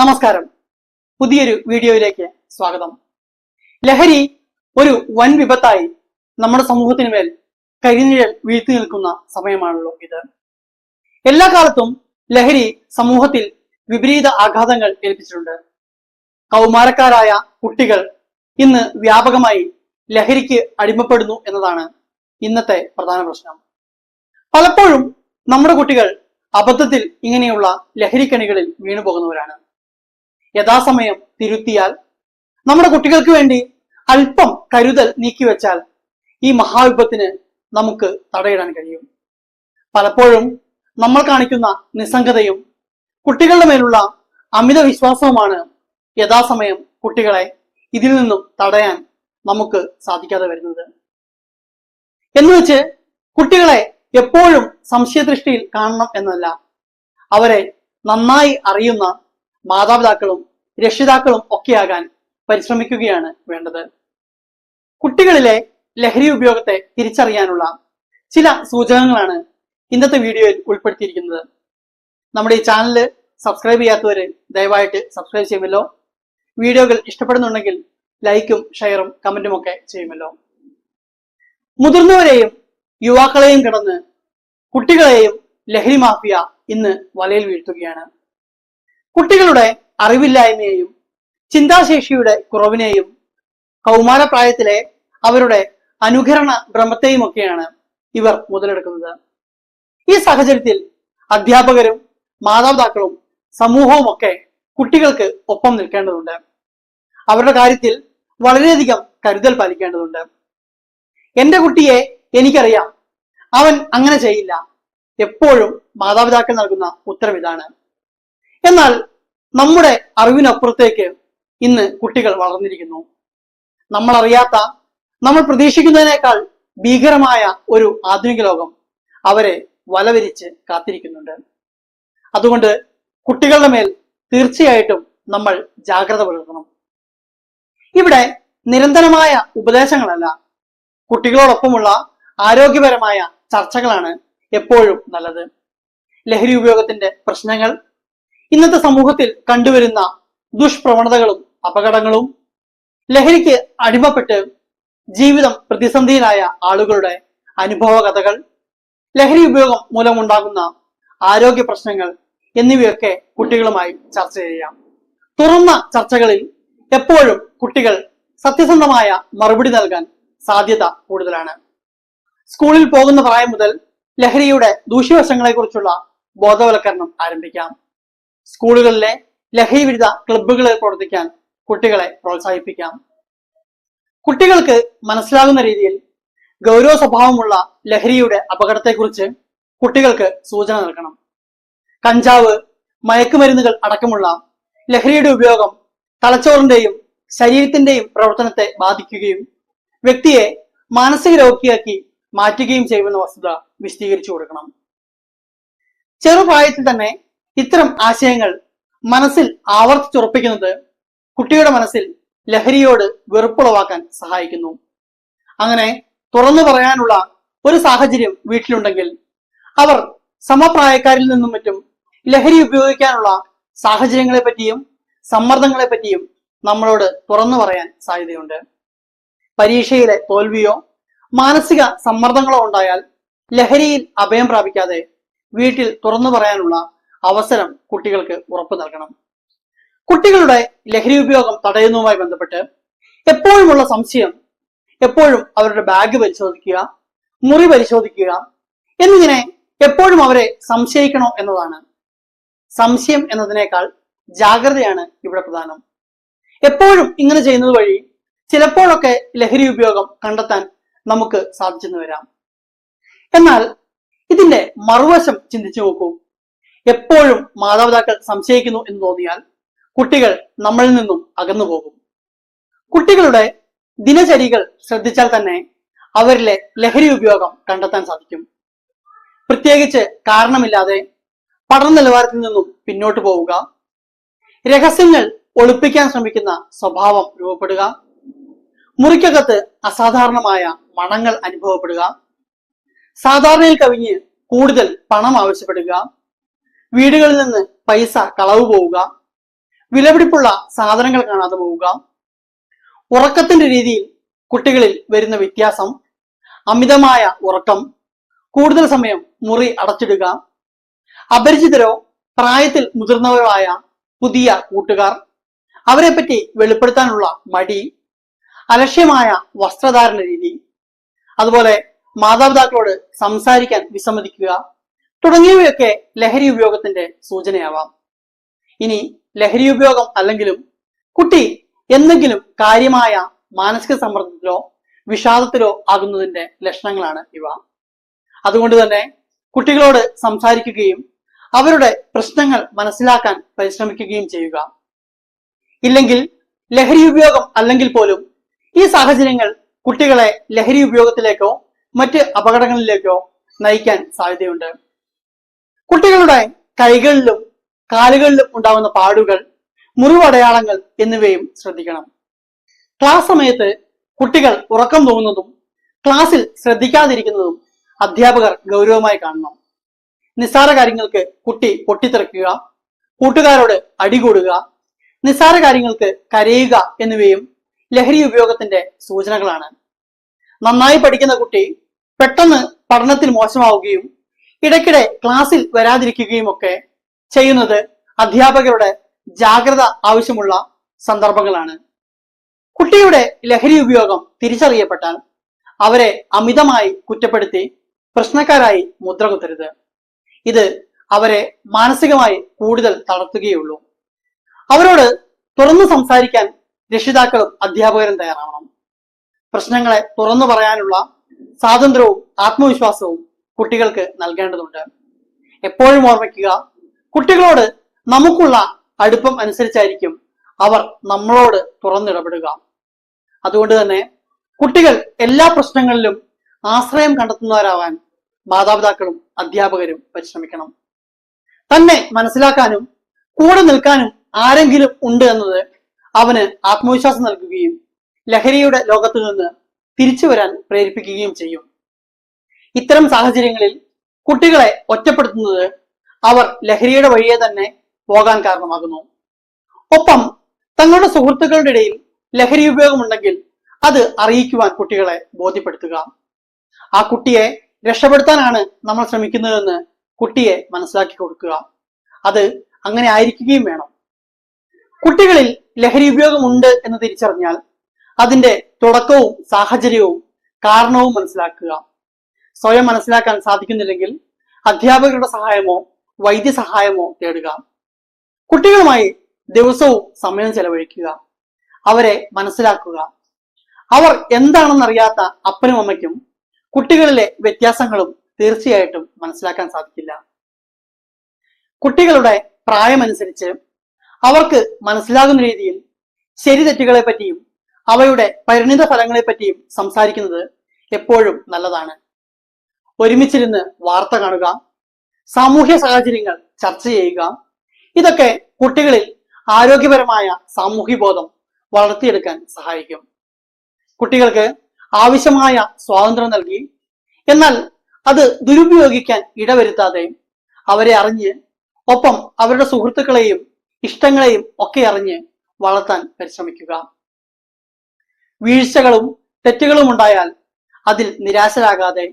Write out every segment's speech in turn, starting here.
നമസ്കാരം. പുതിയൊരു വീഡിയോയിലേക്ക് സ്വാഗതം. ലഹരി ഒരു വൻ വിപത്തായി നമ്മുടെ സമൂഹത്തിന് മേൽ കരിനിഴൽ വീഴ്ത്തി നിൽക്കുന്ന സമയമാണല്ലോ ഇത്. എല്ലാ കാലത്തും ലഹരി സമൂഹത്തിൽ വിപരീത ആഘാതങ്ങൾ ഏൽപ്പിച്ചിട്ടുണ്ട്. കൗമാരക്കാരായ കുട്ടികൾ ഇന്ന് വ്യാപകമായി ലഹരിക്ക് അടിമപ്പെടുന്നു എന്നതാണ് ഇന്നത്തെ പ്രധാന പ്രശ്നം. പലപ്പോഴും നമ്മുടെ കുട്ടികൾ അബദ്ധത്തിൽ ഇങ്ങനെയുള്ള ലഹരിക്കണികളിൽ വീണു പോകുന്നവരാണ് യഥാസമയം തിരുത്തിയാൽ നമ്മുടെ കുട്ടികൾക്ക് വേണ്ടി അല്പം കരുതൽ നീക്കിവെച്ചാൽ ഈ മഹാവിപത്തിന് നമുക്ക് തടയിടാൻ കഴിയും. പലപ്പോഴും നമ്മൾ കാണിക്കുന്ന നിസ്സംഗതയും കുട്ടികളുടെ മേലുള്ള അമിത വിശ്വാസവുമാണ് യഥാസമയം കുട്ടികളെ ഇതിൽ നിന്നും തടയാൻ നമുക്ക് സാധിക്കാതെ വരുന്നത്. എന്നുവെച്ച് കുട്ടികളെ എപ്പോഴും സംശയദൃഷ്ടിയിൽ കാണണം എന്നല്ല. അവരെ നന്നായി അറിയുന്ന മാതാപിതാക്കളും രക്ഷിതാക്കളും ഒക്കെയാകാൻ പരിശ്രമിക്കുകയാണ് വേണ്ടത്. കുട്ടികളിലെ ലഹരി ഉപയോഗത്തെ തിരിച്ചറിയാനുള്ള ചില സൂചകങ്ങളാണ് ഇന്നത്തെ വീഡിയോയിൽ ഉൾപ്പെടുത്തിയിരിക്കുന്നത്. നമ്മുടെ ഈ ചാനൽ സബ്സ്ക്രൈബ് ചെയ്യാത്തവര് ദയവായിട്ട് സബ്സ്ക്രൈബ് ചെയ്യുമല്ലോ. വീഡിയോകൾ ഇഷ്ടപ്പെടുന്നുണ്ടെങ്കിൽ ലൈക്കും ഷെയറും കമന്റും ഒക്കെ ചെയ്യുമല്ലോ. മുതിർന്നവരെയും യുവാക്കളെയും കിടന്ന് കുട്ടികളെയും ലഹരി മാഫിയ ഇന്ന് വലയിൽ വീഴ്ത്തുകയാണ്. കുട്ടികളുടെ അറിവില്ലായ്മയെയും ചിന്താശേഷിയുടെ കുറവിനെയും കൗമാരപ്രായത്തിലെ അവരുടെ അനുകരണ ഭ്രമത്തെയും ഒക്കെയാണ് ഇവർ മുതലെടുക്കുന്നത്. ഈ സാഹചര്യത്തിൽ അധ്യാപകരും മാതാപിതാക്കളും സമൂഹവും ഒക്കെ കുട്ടികൾക്ക് ഒപ്പം നിൽക്കേണ്ടതുണ്ട്. അവരുടെ കാര്യത്തിൽ വളരെയധികം കരുതൽ പാലിക്കേണ്ടതുണ്ട്. എന്റെ കുട്ടിയെ എനിക്കറിയാം. അവൻ അങ്ങനെ ചെയ്യില്ല. എപ്പോഴും മാതാപിതാക്കൾ നൽകുന്ന ഉത്തരം ഇതാണ് എന്നാൽ നമ്മുടെ അറിവിനപ്പുറത്തേക്ക് ഇന്ന് കുട്ടികൾ വളർന്നിരിക്കുന്നു. നമ്മൾ അറിയാത്ത നമ്മൾ പ്രതീക്ഷിക്കുന്നതിനേക്കാൾ ഭീകരമായ ഒരു ആധുനിക ലോകം അവരെ വലവരിച്ച് കാത്തിരിക്കുന്നുണ്ട്. അതുകൊണ്ട് കുട്ടികളുടെ മേൽ തീർച്ചയായിട്ടും നമ്മൾ ജാഗ്രത പുലർത്തണം. ഇവിടെ നിരന്തരമായ ഉപദേശങ്ങളല്ല കുട്ടികളോടൊപ്പമുള്ള ആരോഗ്യപരമായ ചർച്ചകളാണ് എപ്പോഴും നല്ലത്. ലഹരി ഉപയോഗത്തിന്റെ പ്രശ്നങ്ങൾ ഇന്നത്തെ സമൂഹത്തിൽ കണ്ടുവരുന്ന ദുഷ്പ്രവണതകളും അപകടങ്ങളും ലഹരിക്ക് അടിമപ്പെട്ട് ജീവിതം പ്രതിസന്ധിയിലായ ആളുകളുടെ അനുഭവ കഥകൾ ലഹരി ഉപയോഗം മൂലമുണ്ടാകുന്ന ആരോഗ്യ പ്രശ്നങ്ങൾ എന്നിവയൊക്കെ കുട്ടികളുമായി ചർച്ച ചെയ്യാം. തുറന്ന ചർച്ചകളിൽ എപ്പോഴും കുട്ടികൾ സത്യസന്ധമായ മറുപടി നൽകാൻ സാധ്യത കൂടുതലാണ്. സ്കൂളിൽ പോകുന്ന പ്രായം മുതൽ ലഹരിയുടെ ദൂഷ്യവശങ്ങളെക്കുറിച്ചുള്ള ബോധവൽക്കരണം ആരംഭിക്കാം. സ്കൂളുകളിലെ ലഹരി വിരുദ്ധ ക്ലബ്ബുകളെ പ്രവർത്തിക്കാൻ കുട്ടികളെ പ്രോത്സാഹിപ്പിക്കാം. കുട്ടികൾക്ക് മനസ്സിലാകുന്ന രീതിയിൽ ഗൗരവ സ്വഭാവമുള്ള ലഹരിയുടെ അപകടത്തെക്കുറിച്ച് കുട്ടികൾക്ക് സൂചന നൽകണം. കഞ്ചാവ് മയക്കുമരുന്നുകൾ അടക്കമുള്ള ലഹരിയുടെ ഉപയോഗം തലച്ചോറിന്റെയും ശരീരത്തിന്റെയും പ്രവർത്തനത്തെ ബാധിക്കുകയും വ്യക്തിയെ മാനസിക രോഗിയാക്കി മാറ്റുകയും ചെയ്യുമെന്ന വസ്തുത വിശദീകരിച്ചു കൊടുക്കണം. ചെറുപ്രായത്തിൽ തന്നെ ഇത്തരം ആശയങ്ങൾ മനസ്സിൽ ആവർത്തിച്ചുറപ്പിക്കുന്നത് കുട്ടിയുടെ മനസ്സിൽ ലഹരിയോട് വെറുപ്പുളവാക്കാൻ സഹായിക്കുന്നു. അങ്ങനെ തുറന്നു പറയാനുള്ള ഒരു സാഹചര്യം വീട്ടിലുണ്ടെങ്കിൽ അവർ സമപ്രായക്കാരിൽ നിന്നും മറ്റും ലഹരി ഉപയോഗിക്കാനുള്ള സാഹചര്യങ്ങളെ പറ്റിയും സമ്മർദ്ദങ്ങളെ പറ്റിയും നമ്മളോട് തുറന്നു പറയാൻ സാധ്യതയുണ്ട്. പരീക്ഷയിലെ തോൽവിയോ മാനസിക സമ്മർദ്ദങ്ങളോ ഉണ്ടായാൽ ലഹരിയിൽ അഭയം പ്രാപിക്കാതെ വീട്ടിൽ തുറന്നു പറയാനുള്ള അവസരം കുട്ടികൾക്ക് ഉറപ്പു നൽകണം. കുട്ടികളുടെ ലഹരി ഉപയോഗം തടയുന്നതുമായി ബന്ധപ്പെട്ട് എപ്പോഴുമുള്ള സംശയം എപ്പോഴും അവരുടെ ബാഗ് പരിശോധിക്കുക മുറി പരിശോധിക്കുക എന്നിങ്ങനെ എപ്പോഴും അവരെ സംശയിക്കണോ എന്നതാണ്. സംശയം എന്നതിനേക്കാൾ ജാഗ്രതയാണ് ഇവിടെ പ്രധാനം. എപ്പോഴും ഇങ്ങനെ ചെയ്യുന്നത് വഴി ചിലപ്പോഴൊക്കെ ലഹരി ഉപയോഗം കണ്ടെത്താൻ നമുക്ക് സാധിച്ചെന്ന് വരാം. എന്നാൽ ഇതിന്റെ മറുവശം ചിന്തിച്ചു നോക്കൂ. എപ്പോഴും മാതാപിതാക്കൾ സംശയിക്കുന്നു എന്ന് തോന്നിയാൽ കുട്ടികൾ നമ്മളിൽ നിന്നും അകന്നു പോകും. കുട്ടികളുടെ ദിനചര്യകൾ ശ്രദ്ധിച്ചാൽ തന്നെ അവരിലെ ലഹരി ഉപയോഗം കണ്ടെത്താൻ സാധിക്കും. പ്രത്യേകിച്ച് കാരണമില്ലാതെ പഠന നിലവാരത്തിൽ നിന്നും പിന്നോട്ട് പോവുക. രഹസ്യങ്ങൾ ഒളിപ്പിക്കാൻ ശ്രമിക്കുന്ന സ്വഭാവം രൂപപ്പെടുക. മുറിക്കകത്ത് അസാധാരണമായ മണങ്ങൾ അനുഭവപ്പെടുക. സാധാരണയിൽ കവിഞ്ഞ് കൂടുതൽ പണം ആവശ്യപ്പെടുക. വീടുകളിൽ നിന്ന് പൈസ കളവ് പോവുക വിലപിടിപ്പുള്ള സാധനങ്ങൾ കാണാതെ പോവുക ഉറക്കത്തിന്റെ രീതിയിൽ കുട്ടികളിൽ വരുന്ന വ്യത്യാസം അമിതമായ ഉറക്കം കൂടുതൽ സമയം മുറി അടച്ചിടുക അപരിചിതരോ പ്രായത്തിൽ മുതിർന്നവരോ ആയ പുതിയ കൂട്ടുകാർ അവരെപ്പറ്റി വെളിപ്പെടുത്താനുള്ള മടി അലക്ഷ്യമായ വസ്ത്രധാരണ രീതി അതുപോലെ മാതാപിതാക്കളോട് സംസാരിക്കാൻ വിസമ്മതിക്കുക തുടങ്ങിയവയൊക്കെ ലഹരി ഉപയോഗത്തിന്റെ സൂചനയാവാം. ഇനി ലഹരി ഉപയോഗം അല്ലെങ്കിലും കുട്ടി എന്തെങ്കിലും കാര്യമായ മാനസിക സമ്മർദ്ദത്തിലോ വിഷാദത്തിലോ ആകുന്നതിന്റെ ലക്ഷണങ്ങളാണ് ഇവ. അതുകൊണ്ട് തന്നെ കുട്ടികളോട് സംസാരിക്കുകയും അവരുടെ പ്രശ്നങ്ങൾ മനസ്സിലാക്കാൻ പരിശ്രമിക്കുകയും ചെയ്യുക. ഇല്ലെങ്കിൽ ലഹരി ഉപയോഗം അല്ലെങ്കിൽ പോലും ഈ സാഹചര്യങ്ങൾ കുട്ടികളെ ലഹരി ഉപയോഗത്തിലേക്കോ മറ്റ് അപകടങ്ങളിലേക്കോ നയിക്കാൻ സാധ്യതയുണ്ട്. കുട്ടികളുടെ കൈകളിലും കാലുകളിലും ഉണ്ടാവുന്ന പാടുകൾ മുറിവടയാളങ്ങൾ എന്നിവയും ശ്രദ്ധിക്കണം. ക്ലാസ് സമയത്ത് കുട്ടികൾ ഉറക്കം തോന്നുന്നതും ക്ലാസ്സിൽ ശ്രദ്ധിക്കാതിരിക്കുന്നതും അധ്യാപകർ ഗൗരവമായി കാണണം. നിസ്സാര കാര്യങ്ങൾക്ക് കുട്ടി പൊട്ടിത്തെറിക്കുക കൂട്ടുകാരോട് അടികൂടുക നിസ്സാര കാര്യങ്ങൾക്ക് കരയുക എന്നിവയും ലഹരി ഉപയോഗത്തിന്റെ സൂചനകളാണ്. നന്നായി പഠിക്കുന്ന കുട്ടി പെട്ടെന്ന് പഠനത്തിൽ മോശമാവുകയും ഇടയ്ക്കിടെ ക്ലാസ്സിൽ വരാതിരിക്കുകയും ഒക്കെ ചെയ്യുന്നത് അധ്യാപകരുടെ ജാഗ്രത ആവശ്യമുള്ള സന്ദർഭങ്ങളാണ്. കുട്ടിയുടെ ലഹരി ഉപയോഗം തിരിച്ചറിയപ്പെട്ടാൽ അവരെ അമിതമായി കുറ്റപ്പെടുത്തി പ്രശ്നക്കാരായി മുദ്ര കുത്തരുത് ഇത് അവരെ മാനസികമായി കൂടുതൽ തളർത്തുകയുള്ളൂ. അവരോട് തുറന്നു സംസാരിക്കാൻ രക്ഷിതാക്കളും അധ്യാപകരും തയ്യാറാവണം. പ്രശ്നങ്ങളെ തുറന്നു പറയാനുള്ള സ്വാതന്ത്ര്യവും ആത്മവിശ്വാസവും കുട്ടികൾക്ക് നൽകേണ്ടതുണ്ട്. എപ്പോഴും ഓർമ്മിക്കുക കുട്ടികളോട് നമുക്കുള്ള അടുപ്പം അനുസരിച്ചായിരിക്കും അവർ നമ്മളോട് തുറന്നിടപെടുക. അതുകൊണ്ട് തന്നെ കുട്ടികൾ എല്ലാ പ്രശ്നങ്ങളിലും ആശ്രയം കണ്ടെത്തുന്നവരാവാൻ മാതാപിതാക്കളും അധ്യാപകരും പരിശ്രമിക്കണം. തന്നെ മനസ്സിലാക്കാനും കൂടെ നിൽക്കാനും ആരെങ്കിലും ഉണ്ട് എന്നത് അവന് ആത്മവിശ്വാസം നൽകുകയും ലഹരിയുടെ ലോകത്തു നിന്ന് തിരിച്ചു വരാൻ പ്രേരിപ്പിക്കുകയും ചെയ്യും. ഇത്തരം സാഹചര്യങ്ങളിൽ കുട്ടികളെ ഒറ്റപ്പെടുത്തുന്നത് അവർ ലഹരിയുടെ വഴിയെ തന്നെ പോകാൻ കാരണമാകുന്നു. ഒപ്പം തങ്ങളുടെ സുഹൃത്തുക്കളുടെ ഇടയിൽ ലഹരി ഉപയോഗമുണ്ടെങ്കിൽ അത് അറിയിക്കുവാൻ കുട്ടികളെ ബോധ്യപ്പെടുത്തുക. ആ കുട്ടിയെ രക്ഷപ്പെടുത്താനാണ് നമ്മൾ ശ്രമിക്കുന്നതെന്ന് കുട്ടിയെ മനസ്സിലാക്കി കൊടുക്കുക. അത് അങ്ങനെ ആയിരിക്കുകയും വേണം. കുട്ടികളിൽ ലഹരി ഉപയോഗമുണ്ട് എന്ന് തിരിച്ചറിഞ്ഞാൽ അതിന്റെ തുടക്കവും സാഹചര്യവും കാരണവും മനസ്സിലാക്കുക. സ്വയം മനസ്സിലാക്കാൻ സാധിക്കുന്നില്ലെങ്കിൽ അധ്യാപകരുടെ സഹായമോ വൈദ്യസഹായമോ തേടുക. കുട്ടികളുമായി ദിവസവും സമയം ചെലവഴിക്കുക. അവരെ മനസ്സിലാക്കുക. അവർ എന്താണെന്നറിയാത്ത അപ്പനും അമ്മയ്ക്കും കുട്ടികളിലെ വ്യത്യാസങ്ങളും തീർച്ചയായിട്ടും മനസ്സിലാക്കാൻ സാധിക്കില്ല. കുട്ടികളുടെ പ്രായമനുസരിച്ച് അവർക്ക് മനസ്സിലാകുന്ന രീതിയിൽ ശരി തെറ്റുകളെ പറ്റിയും അവയുടെ പരിണിത ഫലങ്ങളെ പറ്റിയും സംസാരിക്കുന്നത് എപ്പോഴും നല്ലതാണ്. ഒരുമിച്ചിരുന്ന് വാർത്ത കാണുക സാമൂഹ്യ സാഹചര്യങ്ങൾ ചർച്ച ചെയ്യുക ഇതൊക്കെ കുട്ടികളിൽ ആരോഗ്യപരമായ സാമൂഹ്യ ബോധം വളർത്തിയെടുക്കാൻ സഹായിക്കും. കുട്ടികൾക്ക് ആവശ്യമായ സ്വാതന്ത്ര്യം നൽകി എന്നാൽ അത് ദുരുപയോഗിക്കാൻ ഇടവരുത്താതെ അവരെ അറിഞ്ഞ് ഒപ്പം അവരുടെ സുഹൃത്തുക്കളെയും ഇഷ്ടങ്ങളെയും ഒക്കെ അറിഞ്ഞ് വളർത്താൻ പരിശ്രമിക്കുക. വീഴ്ചകളും തെറ്റുകളും ഉണ്ടായാൽ അതിൽ നിരാശരാകാതെ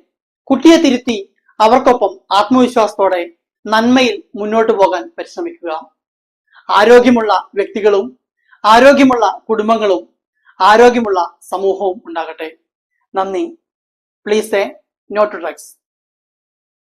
കുട്ടിയെ തിരുത്തി അവർക്കൊപ്പം ആത്മവിശ്വാസത്തോടെ നന്മയിൽ മുന്നോട്ട് പോകാൻ പരിശ്രമിക്കുക. ആരോഗ്യമുള്ള വ്യക്തികളും ആരോഗ്യമുള്ള കുടുംബങ്ങളും ആരോഗ്യമുള്ള സമൂഹവും ഉണ്ടാകട്ടെ. നന്ദി. Please A not drugs